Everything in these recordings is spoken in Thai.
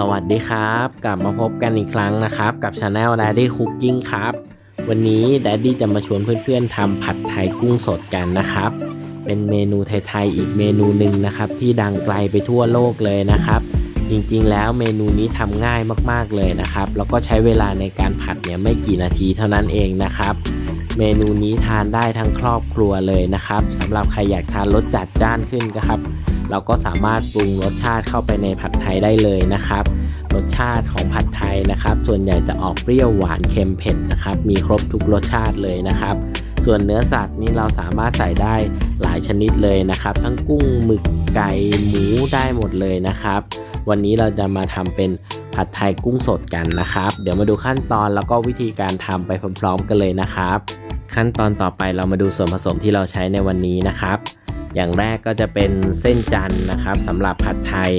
สวัสดีครับ กลับมาพบกันอีกครั้งนะครับ กับช anel Daddy Cooking ครับ วันนี้ Daddy จะมาชวนเพื่อนๆทำผัดไทยกุ้งสดกันนะครับ เป็นเมนูไทยๆอีกเมนูหนึ่งนะครับ ที่ดังไกลไปทั่วโลกเลยนะครับ จริงๆ แล้วเมนูนี้ทำง่ายมากๆเลยนะครับ แล้วก็ใช้เวลาในการผัดเนี่ยไม่กี่นาทีเท่านั้นเองนะครับ เมนูนี้ทานได้ทั้งครอบครัวเลยนะครับสำหรับใครอยากทานรสจัดจ้านขึ้นนะครับ เราก็สามารถปรุงรสชาติเข้าไปในผัดไทยได้เลยนะครับ รสชาติของผัดไทยนะครับ ส่วนใหญ่จะออกเปรี้ยวหวานเค็มเผ็ดนะครับ มีครบทุกรสชาติเลยนะครับ ส่วนเนื้อสัตว์นี่เราสามารถใส่ได้หลายชนิดเลยนะครับ ทั้งกุ้งหมึกไก่หมูได้หมดเลยนะครับ วันนี้เราจะมาทำเป็นผัดไทยกุ้งสดกันนะครับ เดี๋ยวมาดูขั้นตอนแล้วก็วิธีการทำไปพร้อมๆกันเลยนะครับ ขั้นตอนต่อไปเรามาดูส่วนผสมที่เราใช้ในวันนี้นะครับ อย่างแรกก็จะเป็นเส้นจันนะครับสำหรับผัดไทย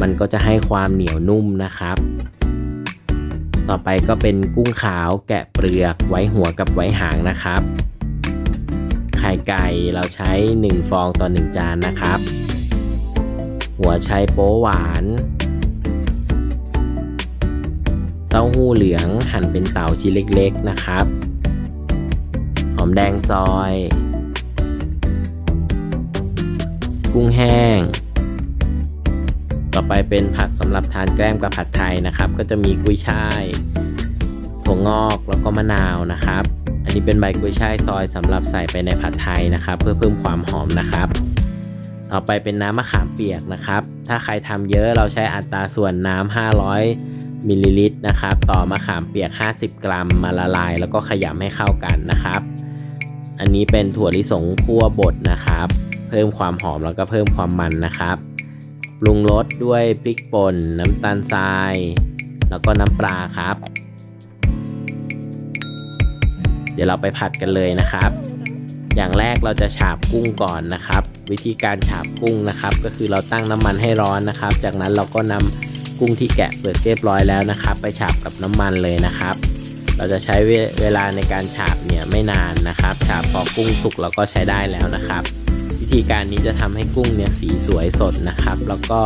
มันก็จะให้ความเหนียวนุ่มนะครับ ต่อไปก็เป็นกุ้งขาวแกะเปลือกไว้หัวกับไว้หางนะครับ ไข่ไก่เราใช้ 1 ฟองต่อ 1 จานนะครับ หัวไชโป๊หวานเต้าหู้เหลืองหั่นเป็นเต่าชิ้นเล็กๆนะครับ หอมแดงซอย กุ้งแห้ง ต่อไปเป็นผักสำหรับทานแกล้มกับผัดไทยนะครับ ก็จะมีกุ้ยช่ายถั่วงอกแล้วก็มะนาวนะครับ อันนี้เป็นใบกุ้ยช่ายซอยสำหรับใส่ไปในผัดไทยนะครับ เพื่อเพิ่มความหอมนะครับ ต่อไปเป็นน้ำมะขามเปียกนะครับ ถ้าใครทำเยอะเราใช้อัตราส่วนน้ำ500มิลลิลิตรนะครับ ต่อมะขามเปียก 50 กรัมมาละลาย แล้วก็ขยำให้เข้ากันนะครับ อันนี้เป็นถั่วลิสงคั่วบดนะครับ เพิ่มความหอมแล้วก็เพิ่มความมันนะครับปรุงรสด้วยพริกป่นน้ำตาลทราย แล้วก็น้ำปลาครับ เดี๋ยวเราไปผัดกันเลยนะครับ อย่างแรกเราจะฉาบกุ้งก่อนนะครับ วิธีการฉาบกุ้งนะครับ ก็คือเราตั้งน้ำมันให้ร้อนนะครับ จากนั้นเราก็นำกุ้งที่แกะเปลือกเรียบร้อยแล้วนะครับ ไปฉาบกับน้ำมันเลยนะครับ เราจะใช้เวลาในการฉาบเนี่ยไม่นานนะครับ ฉาบพอกุ้งสุกเราก็ใช้ได้แล้วนะครับ ธีการนี้จะทำให้กุ้งเนี่ยสีสวยสดนะครับ แล้วก็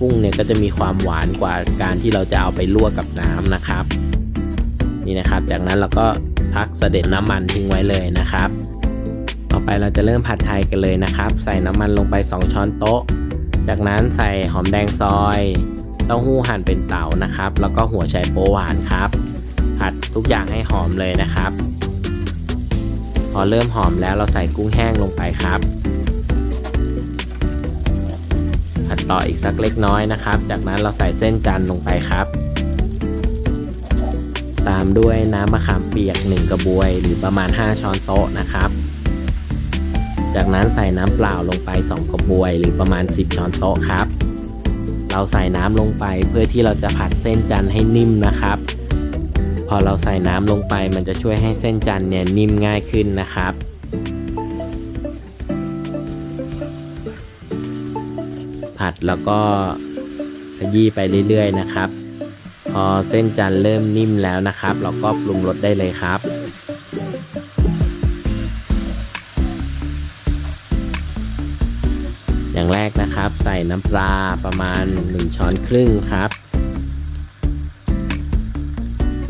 กุ้งเนี่ยก็จะมีความหวานกว่าการที่เราจะเอาไปลวกกับน้ำนะครับ นี่นะครับ จากนั้นเราก็พักเสด็จน้ำมันทิ้งไว้เลยนะครับ ต่อไปเราจะเริ่มผัดไทยกันเลยนะครับ ใส่น้ำมันลงไป 2 ช้อนโต๊ะ จากนั้นใส่หอมแดงซอยเต้าหู้หั่นเป็นเต๋านะครับ แล้วก็หัวไชโป๊หวานครับ ผัดทุกอย่างให้หอมเลยนะครับ พอเริ่มหอมแล้วเราใส่กุ้งแห้งลงไปครับ ผัดต่ออีกสักเล็กน้อยนะครับ จากนั้นเราใส่เส้นจันทร์ลงไปครับ ตามด้วยน้ำมะขามเปียก 1 กระบวย หรือประมาณ 5 ช้อนโต๊ะนะครับ จากนั้นใส่น้ำเปล่าลงไป 2 กระบวย หรือประมาณ 10 ช้อนโต๊ะครับ เราใส่น้ำลงไปเพื่อที่เราจะผัดเส้นจันทร์ให้นิ่มนะครับ พอเราใส่น้ำลงไป มันจะช่วยให้เส้นจันเนี่ยนิ่มง่ายขึ้นนะครับผัดแล้วก็ขยี้ไปเรื่อยๆนะครับ พอเส้นจันเริ่มนิ่มแล้วนะครับ เราก็ปรุงรสได้เลยครับอย่างแรกนะครับ ใส่น้ำปลาประมาณ 1 ช้อนครึ่งครับ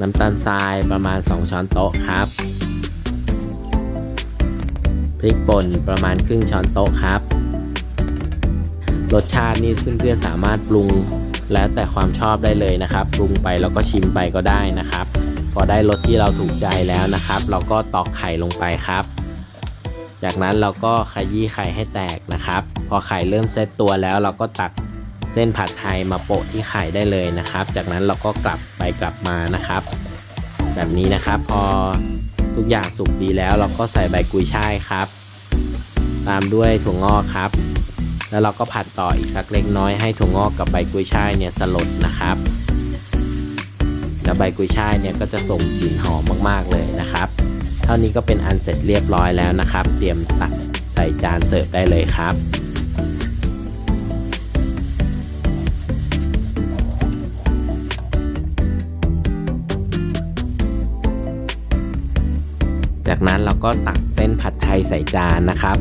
น้ำตาลทรายประมาณ 2 ช้อนโต๊ะครับ พริกป่นประมาณครึ่งช้อนโต๊ะครับ รสชาตินี่เพื่อนๆสามารถปรุงแล้วแต่ความชอบได้เลยนะครับ ปรุงไปแล้วก็ชิมไปก็ได้นะครับ พอได้รสที่เราถูกใจแล้วนะครับ เราก็ตอกไข่ลงไปครับ จากนั้นเราก็ขยี้ไข่ให้แตกนะครับ พอไข่เริ่มเซตตัวแล้วเราก็ตักเส้นผัดไทยมาโปะที่ไข่ได้เลยนะครับ จากนั้นเราก็กลับ ไปกลับมานะครับ แบบนี้นะครับพอทุกอย่างสุกดีแล้วเราก็ใส่ใบกุยช่ายครับ ตามด้วยถั่วงอกครับ แล้วเราก็ผัดต่ออีกสักเล็กน้อยให้ถั่วงอกกับใบกุยช่ายเนี่ยสลดนะครับแล้วใบกุยช่ายเนี่ยก็จะส่งกลิ่นหอมมากๆเลยนะครับ เท่านี้ก็เป็นอันเสร็จเรียบร้อยแล้วนะครับ เตรียมตักใส่จานเสิร์ฟได้เลยครับ จากนั้นเราก็ตักเส้นผัดไทยใส่จานนะครับ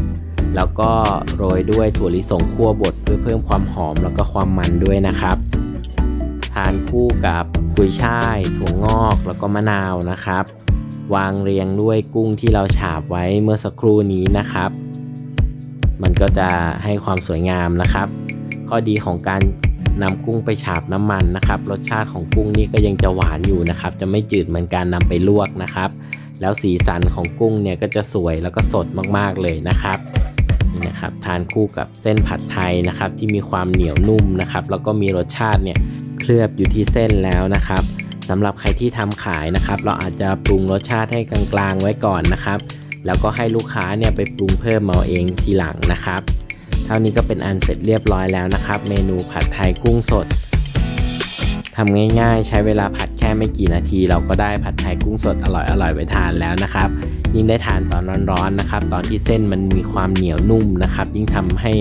แล้วก็โรยด้วยถั่วลิสงคั่วบดเพื่อเพิ่มความหอมแล้วก็ความมันด้วยนะครับ ทานคู่กับกุยช่าย ถั่วงอกแล้วก็มะนาวนะครับ วางเรียงด้วยกุ้งที่เราฉาบไว้เมื่อสักครู่นี้นะครับ มันก็จะให้ความสวยงามนะครับ ข้อดีของการนำกุ้งไปฉาบน้ำมันนะครับ รสชาติของกุ้งนี่ก็ยังจะหวานอยู่นะครับ จะไม่จืดเหมือนการนำไปลวกนะครับ แล้วสีสันของกุ้งเนี่ยก็จะสวยแล้วก็สดมากๆเลยนะครับนี่นะครับทานคู่กับเส้นผัดไทยนะครับ ที่มีความเหนียวนุ่มนะครับ แล้วก็มีรสชาติเนี่ยเคลือบอยู่ที่เส้นแล้วนะครับสำหรับใครที่ทำขายนะครับ เราอาจจะปรุงรสชาติให้กลางๆไว้ก่อนนะครับ แล้วก็ให้ลูกค้าเนี่ยไปปรุงเพิ่มเอาเองทีหลังนะครับ เท่านี้ก็เป็นอันเสร็จเรียบร้อยแล้วนะครับ เมนูผัดไทยกุ้งสดทำง่ายๆ ใช้เวลาผัด แค่ไม่กี่นาทีเราก็ได้ผัดไทยกุ้งสดอร่อยๆไปทานแล้วนะครับยิ่งได้ทานตอนร้อนๆนะครับ ตอนที่เส้นมันมีความเหนียวนุ่มนะครับ ยิ่งทำให้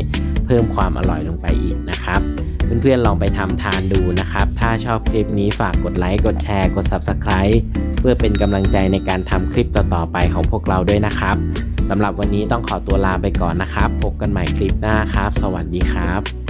เพิ่มความอร่อยลงไปอีกนะครับเพื่อนๆลองไปทำทานดูนะครับ ถ้าชอบคลิปนี้ฝากกดไลค์กดแชร์กด Subscribe เพื่อเป็นกำลังใจในการทำคลิปต่อๆไปของพวกเราด้วยนะครับสำหรับวันนี้ต้องขอตัวลาไปก่อนนะครับ พบกันใหม่คลิปหน้าครับ สวัสดีครับ